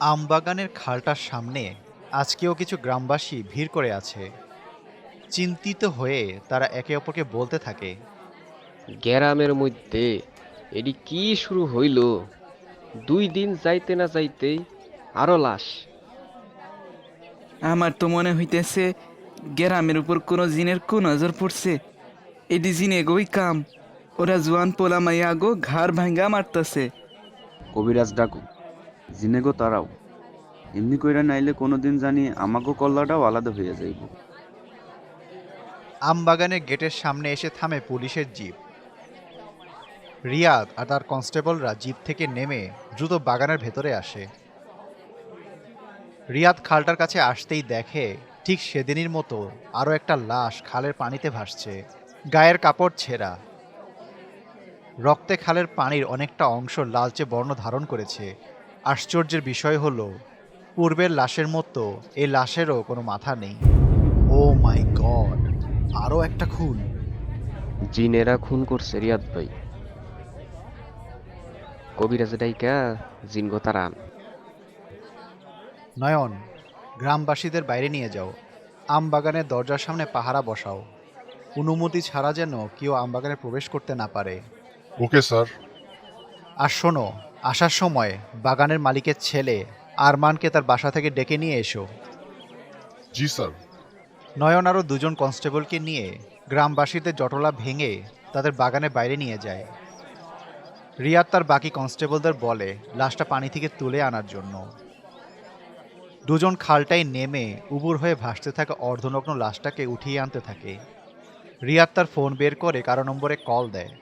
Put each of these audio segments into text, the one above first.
আমবাগানের খালটার সামনে আজকেও কিছু গ্রামবাসী ভিড় করে আছে। চিন্তিত হয়ে তারা একে অপরকে বলতে থাকে গ্যারামের মধ্যে এডি কি শুরু হইল? দুই দিন যাইতে না যাইতেই আরও লাশ। আমার তো মনে হইতেছে গ্রামের উপর কোনো জিনের কোন নজর পড়ছে। এটি জিনে গই কাম। ওরা জোয়ান পোলা মাইয়া গো ঘাড় ভাঙ্গা মারতেছে। কবিরাজ ডাকু জিনেগো তারাও। এমনি কইরা নাইলে কোনোদিন জানি আমাগো কল্লাটাও আলাদা হইয়া যাইব। আমবাগানের গেটের সামনে এসে থামে পুলিশের জিপ। রিয়াদ আর তার কনস্টেবলরা জিপ থেকে নেমে দ্রুত বাগানের ভেতরে আসে। রিয়াদ খালটার কাছে আসতেই দেখে ঠিক সেদিনের মতো আরও একটা লাশ খালের পানিতে ভাসছে, গায়ের কাপড় ছেঁড়া। রক্তে খালের পানির অনেকটা অংশ লালচে বর্ণ ধারণ করেছে। আশ্চর্যের বিষয় হলো পূর্বের লাশের মতো এই লাশেরও কোনো মাথা নেই। ও মাই গড আরও একটা খুন। জিনেরা খুন করছে রিয়াদ ভাই। কবিরাজ ডাইকা জিন গোতারান নয়ন গ্রামবাসীদের বাইরে নিয়ে যাও। আমবাগানের দরজার সামনে পাহারা বসাও। অনুমতি ছাড়া যেন কেউ আমবাগানে প্রবেশ করতে না পারে। Okay sir. আর শোনো আসার সময় বাগানের মালিকের ছেলে আরমানকে তার বাসা থেকে ডেকে নিয়ে এসো। জি স্যার। নয়ন আরও দুজন কনস্টেবলকে নিয়ে গ্রামবাসীদের জটলা ভেঙে তাদের বাগানের বাইরে নিয়ে যায়। রিয়াদ তার বাকি কনস্টেবলদের বলে লাশটা পানি থেকে তুলে আনার জন্য। দুজন খালটায় নেমে উবুর হয়ে ভাসতে থাকা অর্ধনগ্ন লাশটাকে উঠিয়ে আনতে থাকে। রিয়াদ তার ফোন বের করে কারও নম্বরে কল দেয়।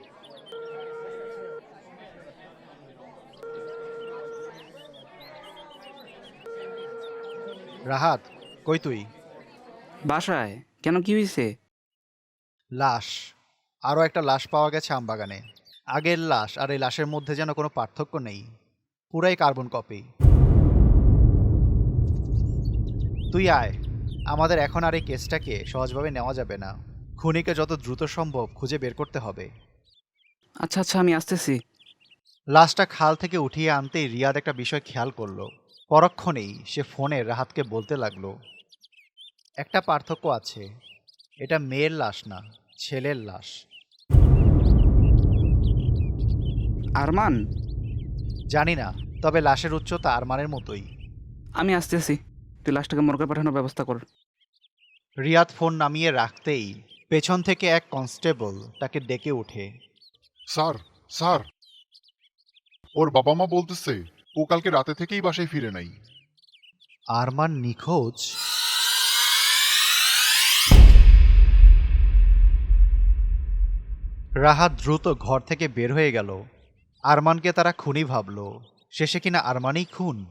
রাহাত কই তুই? বাসায়। কেন কি হয়েছে লাশ। আরও একটা লাশ পাওয়া গেছে আমবাগানে। আগের লাশ আর এই লাশের মধ্যে যেন কোনো পার্থক্য নেই। পুরাই কার্বন কপি। তুই আয়। আমাদের এখন আর এই কেসটাকে সহজভাবে নেওয়া যাবে না। খুনিকে যত দ্রুত সম্ভব খুঁজে বের করতে হবে। আচ্ছা আচ্ছা আমি আসতেছি। লাশটা খাল থেকে উঠিয়ে আনতেই রিয়াদ একটা বিষয় খেয়াল করল। পরক্ষণেই সে ফোনে রাহাতকে বলতে লাগল একটা পার্থক্য আছে এটা মেয়ের লাশ না ছেলের লাশ। আরমান? জানি না তবে লাশের উচ্চতা আরমানের মতোই। আমি আসতেছি তুই লাশটাকে মর্গে পাঠানোর ব্যবস্থা কর। রিয়াদ ফোন নামিয়ে রাখতেই পেছন থেকে এক কনস্টেবল তাকে ডেকে ওঠে। Sir sir. ওর বাবা মা বলতেছে ও কালকে রাতে থেকেই বাসায় ফিরে নাই। আরমান নিখোঁজ? রাহাত দ্রুত ঘর থেকে বের হয়ে গেল। আরমানকে তারা খুনি ভাবল। শেষে কিনা আরমানই খুন?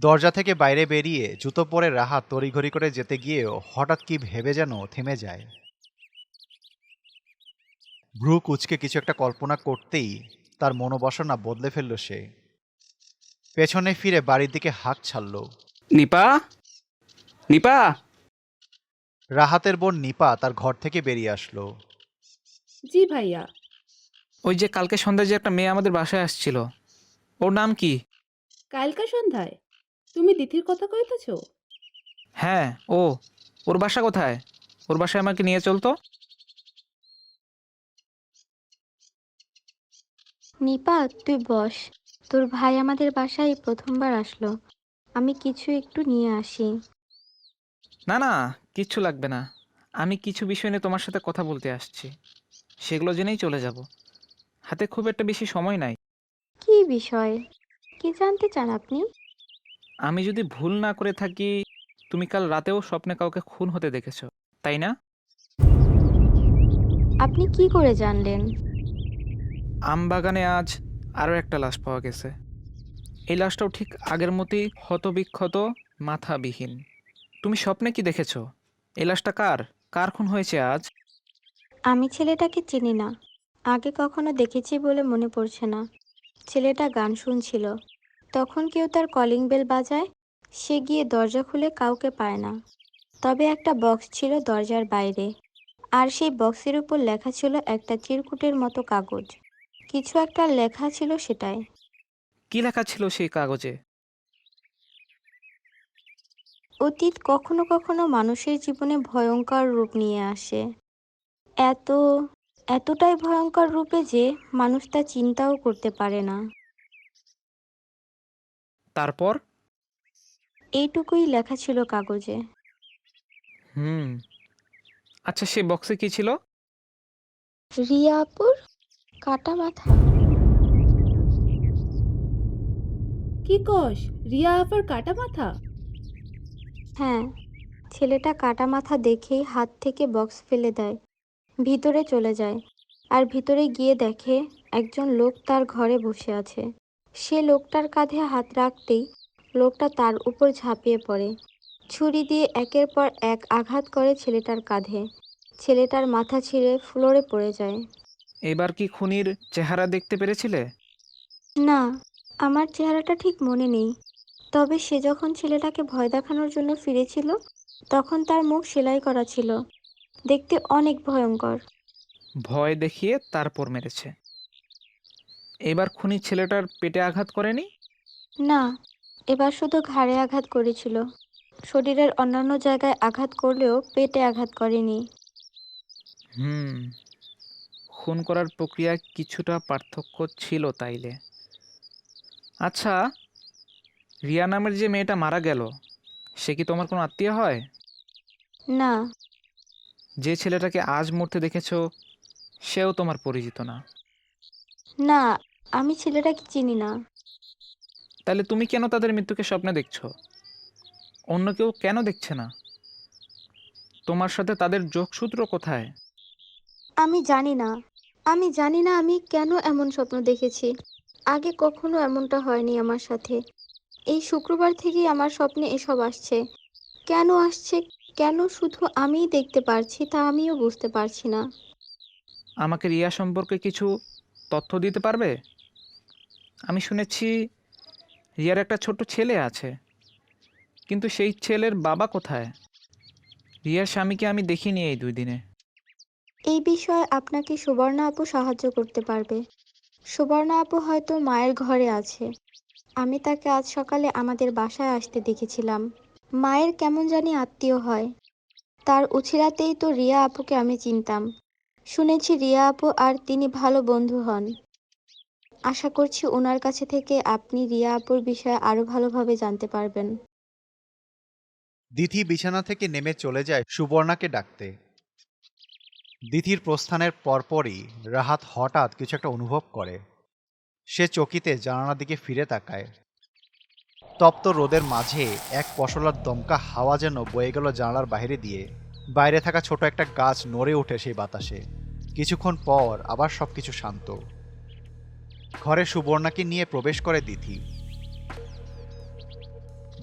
দরজা থেকে বাইরে বেরিয়ে জুতো পরে রাহাত তড়িঘড়ি করে যেতে গিয়েও হঠাৎ কি ভেবে যেন থেমে যায়। ভ্রু কুচকে কিছু একটা কল্পনা করতেই তার মনোবাসনা বদলে ফেলল সে। পেছনে ফিরে বাড়ির দিকে হাঁক ছাড়ল। নিপা? নিপা? রাহাতের বোন নিপা তার ঘর থেকে বেরিয়ে আসলো। জি ভাইয়া। ওই যে কালকে সন্ধ্যায় যে একটা মেয়ে আমাদের বাসায় আসছিল। ওর নাম কি? কালকা সন্ধ্যায়? তুমি তিথির কথা কইতেছ? হ্যাঁ ও। ওর বাসা কোথায়? ওর বাসায় আমাকে নিয়ে চলতো নিপা তুই বস। তোর ভাই আমাদের বাসায় প্রথমবার আসলো। আমি কিছু একটু নিয়ে আসি। না না কিচ্ছু লাগবে না। আমি কিছু বিষয় নিয়ে তোমার সাথে কথা বলতে আসছি। সেগুলো জেনেই চলে যাব। হাতে খুব একটা বেশি সময় নাই। কি বিষয়? কি জানতে চান আপনি? আমি যদি ভুল না করে থাকি তুমি কাল রাতেও স্বপ্নে কাউকে খুন হতে দেখেছ তাই না? আপনি কি করে জানলেন? আমবাগানে আজ আরও একটা লাশ পাওয়া গেছে। এই লাশটাও ঠিক আগের মতোই ক্ষতবিক্ষত মাথাবিহীন। তুমি স্বপ্নে কি দেখেছ? এই লাশটা কার? কার খুন হয়েছে আজ? আমি ছেলেটাকে চিনি না। আগে কখনো দেখেছি বলে মনে পড়ছে না। ছেলেটা গান শুনছিল। তখন কেউ তার কলিং বেল বাজায়, সে গিয়ে দরজা খুলে কাউকে পায় না। তবে একটা বক্স ছিল দরজার বাইরে। আর সেই বক্সের উপর লেখা ছিল একটা চিরকুটের মতো কাগজ। কিছু একটা লেখা ছিল সেটাই। কি লেখা ছিল সেই কাগজে? অতীত কখনো কখনো মানুষের জীবনে ভয়ঙ্কর রূপ নিয়ে আসে। এত এতটাই ভয়ঙ্কর রূপে যে মানুষ তা চিন্তাও করতে পারে না। তারপর? এইটুকুই লেখা ছিল কাগজে। হুম। আচ্ছা সে বক্সে কি ছিল? রিয়া আপুর কাটা মাথা কি কস রিয়া আফার কাটা মাথা? হ্যাঁ ছেলেটা কাটা মাথা দেখেই হাত থেকে বক্স ফেলে দেয় ভিতরে চলে যায় আর ভিতরে গিয়ে দেখে একজন লোক তার ঘরে বসে আছে। সে লোকটার কাঁধে হাত রাখতেই লোকটা তার উপর ঝাঁপিয়ে পড়ে। ছুরি দিয়ে একের পর এক আঘাত করে ছেলেটার কাঁধে। ছেলেটার মাথা ছিঁড়ে ফ্লোরে পড়ে যায়। এবার কি খুনির চেহারা দেখতে পেরেছিলে? না আমার চেহারাটা ঠিক মনে নেই। তবে সে যখন ছেলেটাকে ভয় দেখানোর জন্য ফিরেছিল তখন তার মুখ সেলাই করা ছিল। দেখতে অনেক ভয়ঙ্কর। ভয় দেখিয়ে তারপর মেরেছে। এবার খুনি ছেলেটার পেটে আঘাত করেনি? না এবার শুধু ঘাড়ে আঘাত করেছিল। শরীরের অন্যান্য জায়গায় আঘাত করলেও পেটে আঘাত করেনি। হুম খুন করার প্রক্রিয়ায় কিছুটা পার্থক্য ছিল তাইলে। আচ্ছা রিয়া নামের যে মেয়েটা মারা গেল সে কি তোমার কোনো আত্মীয় হয়? না। যে ছেলেটাকে আজ মরতে দেখেছ সেও তোমার পরিচিত না। না আমি ছেলেটাকে চিনি না। তাহলে তুমি কেন তাদের মৃত্যুকে স্বপ্নে দেখছ? অন্য কেউ কেন দেখছে না? তোমার সাথে তাদের যোগসূত্র কোথায়? আমি জানি না। আমি জানি না আমি কেন এমন স্বপ্ন দেখেছি। আগে কখনো এমনটা হয়নি আমার সাথে। এই শুক্রবার থেকেই আমার স্বপ্নে এসব আসছে। কেন আসছে, কেন শুধু আমিই দেখতে পারছি তা আমিও বুঝতে পারছি না। আমাকে রিয়া সম্পর্কে কিছু তথ্য দিতে পারবে? আমি শুনেছি রিয়ার একটা ছোট ছেলে আছে। কিন্তু সেই ছেলের বাবা কোথায়? রিয়ার স্বামীকে আমি দেখিনি এই দুই দিনে। এই বিষয়ে আপনাকে সুবর্ণা আপু সাহায্য করতে পারবে। সুবর্ণা আপু হয়তো মায়ের ঘরে আছে। আমি তাকে আজ সকালে আমাদের বাসায় আসতে দেখেছিলাম। মায়ের কেমন জানি আত্মীয় হয়। তার উছিরাতেই তো রিয়া আপুকে আমি চিনতাম। শুনেছি রিয়া আপু আর তিনি ভালো বন্ধু হন। আশা করছি ওনার কাছে থেকে আপনি রিয়া আপুর বিষয়ে আরও ভালোভাবে জানতে পারবেন। দিথি বিছানা থেকে নেমে চলে যায় সুবর্ণাকে ডাকতে। দিথির প্রস্থানের পরপরই রাহাত হঠাৎ কিছু একটা অনুভব করে। সে চকিতে জানালার দিকে ফিরে তাকায়। তপ্ত রোদের মাঝে এক পশলার দমকা হাওয়া যেন বয়ে গেল জানালার বাইরে দিয়ে। বাইরে থাকা ছোট একটা গাছ নড়ে ওঠে সেই বাতাসে। কিছুক্ষণ পর আবার সবকিছু শান্ত। ঘরে সুবর্ণাকে নিয়ে প্রবেশ করে দিথি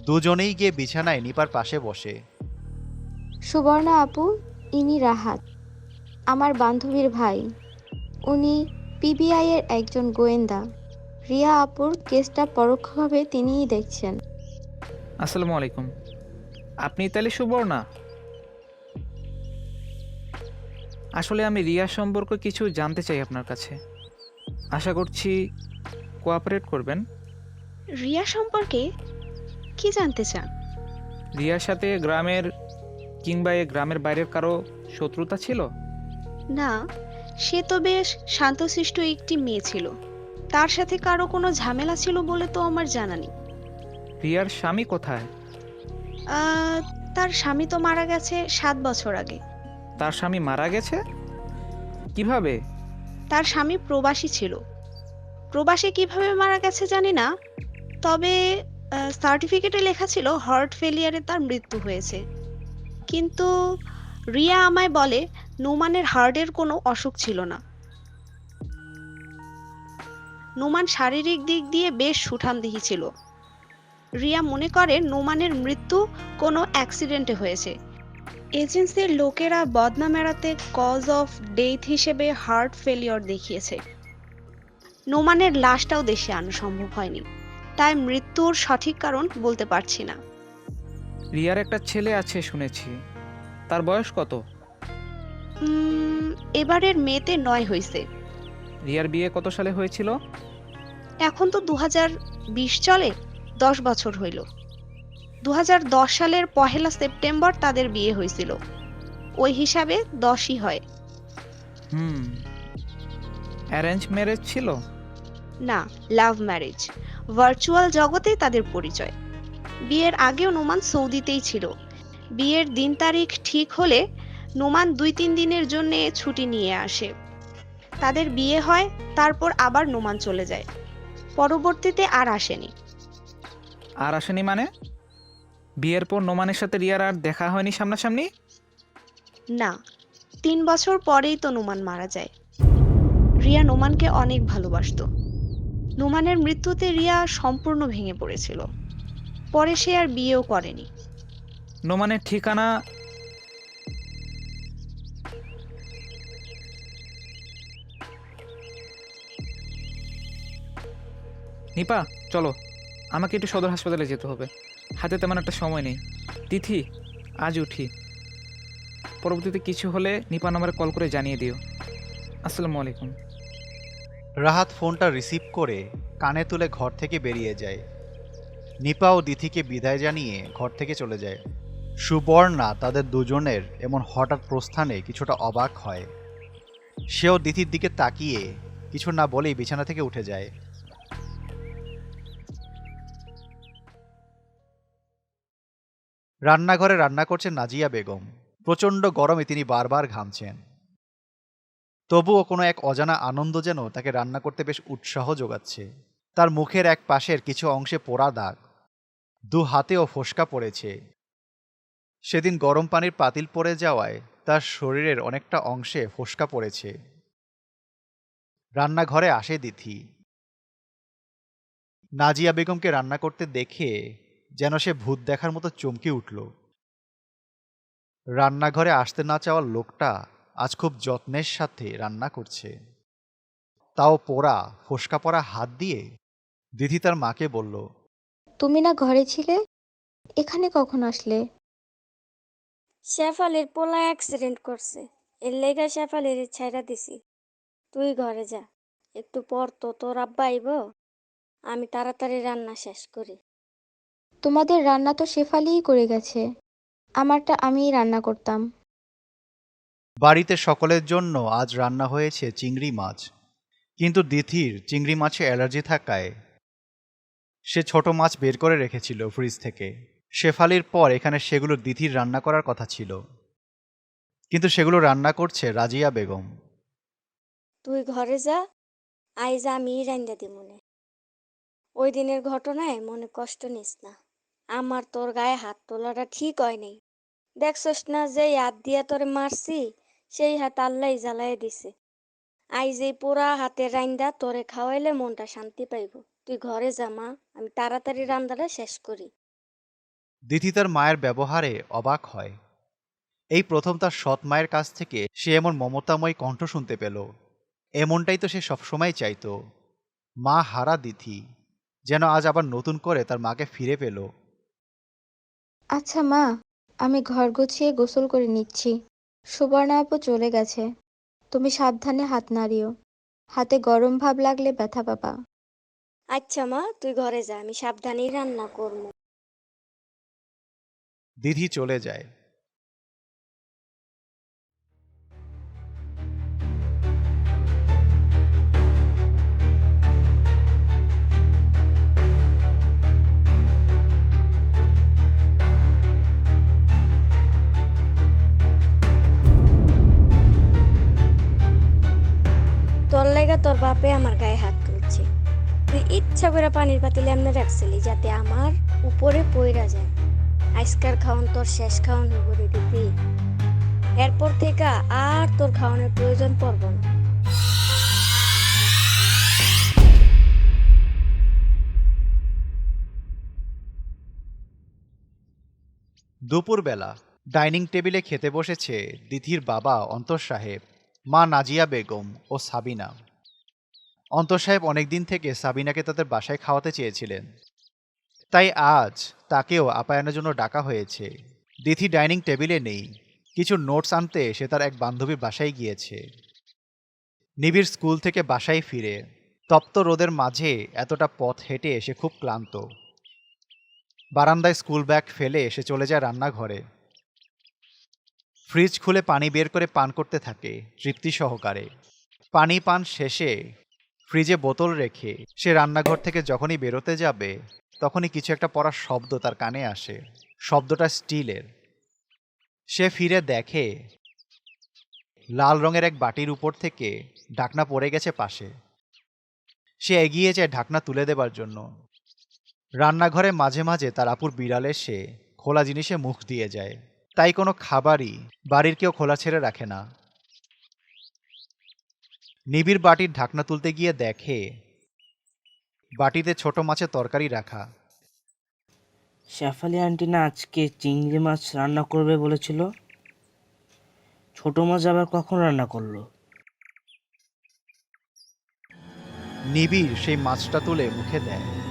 দুজনেই গিয়ে বিছানায় নিপার পাশে বসে। সুবর্ণা আপু, ইনি রাহাত। আমার বান্ধবীর ভাই। উনি পিবিআই এর একজন গোয়েন্দা। রিয়া আপুর কেসটা পরোক্ষভাবে তিনিই দেখছেন। আসসালামু আলাইকুম। আপনি তাহলে সুবর্ণা? আসলে আমি রিয়া সম্পর্কে কিছু জানতে চাই আপনার কাছে। আশা করছি কোঅপারেট করবেন। রিয়া সম্পর্কে কি জানতে চান? রিয়ার সাথে গ্রামের কিংবা এ গ্রামের বাইরের কারও শত্রুতা ছিল? না সে তো বেশ শান্তশিষ্ট একটি মেয়ে ছিল। তার সাথে কারও কোনো ঝামেলা ছিল বলে তো আমার জানা নেই। রিয়ার স্বামী কোথায়? আহ, তার স্বামী তো মারা গেছে সাত বছর আগে। তার স্বামী মারা গেছে? কীভাবে? তার স্বামী প্রবাসী ছিল। প্রবাসী কীভাবে মারা গেছে জানি না তবে সার্টিফিকেটে লেখা ছিল হার্ট ফেলিয়ারে তার মৃত্যু হয়েছে। কিন্তু রিয়া আমায় বলে নোমানের হার্টের কোনো অসুখ ছিল না। নোমান শারীরিক দিক দিয়ে বেশ সুঠামদেহী ছিল। রিয়া মনে করে নোমানের মৃত্যু কোনো অ্যাক্সিডেন্টে হয়েছে। এজেন্সির লোকেরা বদনাম এড়াতে কজ অফ ডেথ হিসেবে হার্ট ফেলিওর দেখিয়েছে। নোমানের লাশটাও দেশে আনা সম্ভব হয়নি। তাই মৃত্যুর সঠিক কারণ বলতে পারছি না। রিয়ার একটা ছেলে আছে শুনেছি। তার বয়স কত? উম, এবারের মেতে নয় হয়েছে রিয়ার বিয়ে কত সালে হয়েছিল? এখন তো দু বিশ চলে দশ বছর হইল। দুহাজার দশ সালের পহেলা সেপ্টেম্বর তাদের বিয়ে হয়েছিল ওই হিসাবে দশই হয়। হুম। অ্যারেঞ্জ ম্যারেজ ছিল? না লাভ ম্যারেজ। ভার্চুয়াল জগতেই তাদের পরিচয়। বিয়ের আগেও নোমান সৌদিতেই ছিল। বিয়ের দিন তারিখ ঠিক হলে নোমান দুই তিন দিনের জন্য ছুটি নিয়ে আসে। তাদের বিয়ে হয় তারপর আবার নোমান চলে যায়। পরবর্তীতে আর আসেনি। আর আসেনি মানে? বিয়ের পর নোমানের সাথে রিয়ার আর দেখা হয়নি সামনাসামনি? না তিন বছর পরেই তো নোমান মারা যায়। রিয়া নোমানকে অনেক ভালোবাসতো। নোমানের মৃত্যুতে রিয়া সম্পূর্ণ ভেঙে পড়েছিল। পরে সে আর বিয়েও করেনি। নোমানের ঠিকানা নিপা, চলো। আমাকে একটু সদর হাসপাতালে যেতে হবে। হাতে তেমন একটা সময় নেই। তিথি, আজ উঠি। পরবর্তীতে কিছু হলে নিপা নাম্বারে কল করে জানিয়ে দিও। আসসালামু আলাইকুম। রাহাত ফোনটা রিসিভ করে কানে তুলে ঘর থেকে বেরিয়ে যায়। নিপা ও দিথিকে বিদায় জানিয়ে ঘর থেকে চলে যায়। সুবর্ণা তাদের দুজনের এমন হঠাৎ প্রস্থানে কিছুটা অবাক হয়। সেও দিথির দিকে তাকিয়ে কিছু না বলেই বিছানা থেকে উঠে যায়। রান্নাঘরে রান্না করছেন নাজিয়া বেগম। প্রচণ্ড গরমে তিনি বারবার ঘামছেন। তবুও কোনো এক অজানা আনন্দ যেন তাকে রান্না করতে বেশ উৎসাহ যোগাচ্ছে। তার মুখের এক পাশের কিছু অংশে পোড়া দাগ। দু হাতেও ফোসকা পড়েছে। সেদিন গরম পানির পাতিল পড়ে যাওয়ায় তার শরীরের অনেকটা অংশে ফোসকা পড়েছে। রান্নাঘরে আসে দিথি। নাজিয়া বেগমকে রান্না করতে দেখে যেন সে ভূত দেখার মতো চমকে উঠল। রান্নাঘরে আসতে না চাওয়ার লোকটা আজ খুব যত্নের সাথে রান্না করছে। তাও পোড়া ফোসকা পড়া হাত দিয়ে দিদি তার মাকে বলল তুমি না ঘরে ছিলে? এখানে কখন আসলে? শেফালির পোলা অ্যাক্সিডেন্ট করছে। এর লেগা শেফালির ছাইরা দিছি। তুই ঘরে যা। একটু পর তো তোর আব্বা আইব। আমি তাড়াতাড়ি রান্না শেষ করি। তোমাদের রান্না তো শেফালিই করে গেছে। আমারটা আমিই রান্না করতাম। বাড়িতে সকলের জন্য আজ রান্না হয়েছে চিংড়ি মাছ। কিন্তু দিথির চিংড়ি মাছে অ্যালার্জি থাকায় সে ছোট মাছ বের করে রেখেছিল ফ্রিজ থেকে। শেফালির পর এখানে সেগুলো দিথির রান্না করার কথা ছিল। কিন্তু সেগুলো রান্না করছে রাজিয়া বেগম। তুই ঘরে যা আইজ আমি রান্দা দিমুনে। ওই দিনের ঘটনায় মনে কষ্ট নিস না। আমার তোর গায়ে হাত তোলাটা ঠিক হয় নাই দেখছস না যে হাত দিয়া তোরে মারছি, সেই হাত আল্লাহ জ্বালাই দিছে। আই যে পোড়া হাতে রান্দা তোরে খাওয়াইলে মনটা শান্তি পাইব। তুই ঘরে যা, মা, আমি তাড়াতাড়ি রান্দাটা শেষ করি। দিথি তার মায়ের ব্যবহারে অবাক হয়। এই প্রথম তার সৎ মায়ের কাছ থেকে সে এমন মমতাময় কণ্ঠ শুনতে পেল। এমনটাই তো সে সবসময় চাইতো। মা হারা দিথি যেন আজ আবার নতুন করে তার মাকে ফিরে পেল। আচ্ছা মা আমি ঘর গুছিয়ে গোসল করে নিচ্ছি। সুবর্ণা আপু চলে গেছে। তুমি সাবধানে হাত নাড়িও। হাতে গরম ভাব লাগলে ব্যথা পাবা। আচ্ছা মা তুই ঘরে যা আমি সাবধানেই রান্না করব। দিদি চলে যায়। বাপে আমার গায়ে হাত তুলছে। তুই ইচ্ছা করে পানির পাতিলে এমনি রাখছিলি যাতে আমার উপরে পইরা যায়। আজকার খাওয়ান তোর, শেষ খাওয়ান করে দিতি এরপর থেকে আর তোর খাওয়ানোর প্রয়োজন পড়ব না। দুপুরবেলা ডাইনিং টেবিলে খেতে বসেছে দিধির বাবা অন্তর সাহেব, মা নাজিয়া বেগম ও সাবিনা। অন্তর সাহেব অনেকদিন থেকে সাবিনাকে তাদের বাসায় খাওয়াতে চেয়েছিলেন। তাই আজ তাকেও আপায়নের জন্য ডাকা হয়েছে। দিথি ডাইনিং টেবিলে নেই। কিছু নোটস আনতে সে তার এক বান্ধবীর বাসায় গিয়েছে। নিবিড় স্কুল থেকে বাসায় ফিরে। তপ্ত রোদের মাঝে এতটা পথ হেঁটে সে খুব ক্লান্ত। বারান্দায় স্কুল ব্যাগ ফেলে এসে চলে যায় রান্নাঘরে। ফ্রিজ খুলে পানি বের করে পান করতে থাকে, তৃপ্তি সহকারে। পানি পান শেষে ফ্রিজে বোতল রেখে সে রান্নাঘর থেকে যখনই বেরোতে যাবে, তখনই কিছু একটা পড়ার শব্দ তার কানে আসে। শব্দটা স্টিলের। সে ফিরে দেখে লাল রঙের এক বাটির উপর থেকে ঢাকনা পড়ে গেছে পাশে। সে এগিয়ে যায় ঢাকনা তুলে দেবার জন্য। রান্নাঘরে মাঝে মাঝে তার আপুর বিড়াল এসে খোলা জিনিসে মুখ দিয়ে যায়। তাই কোনো খাবারই বাড়ির কেউ খোলা ছেড়ে রাখে না। নিবিড় বাটির ঢাকনা তুলতে গিয়ে দেখে বাটিতে ছোট মাছের তরকারি রাখা। শেফালি আন্টি না আজকে চিংড়ি মাছ রান্না করবে বলেছিল? ছোট মাছ আবার কখন রান্না করল? নিবিড় সেই মাছটা তুলে মুখে দেয়।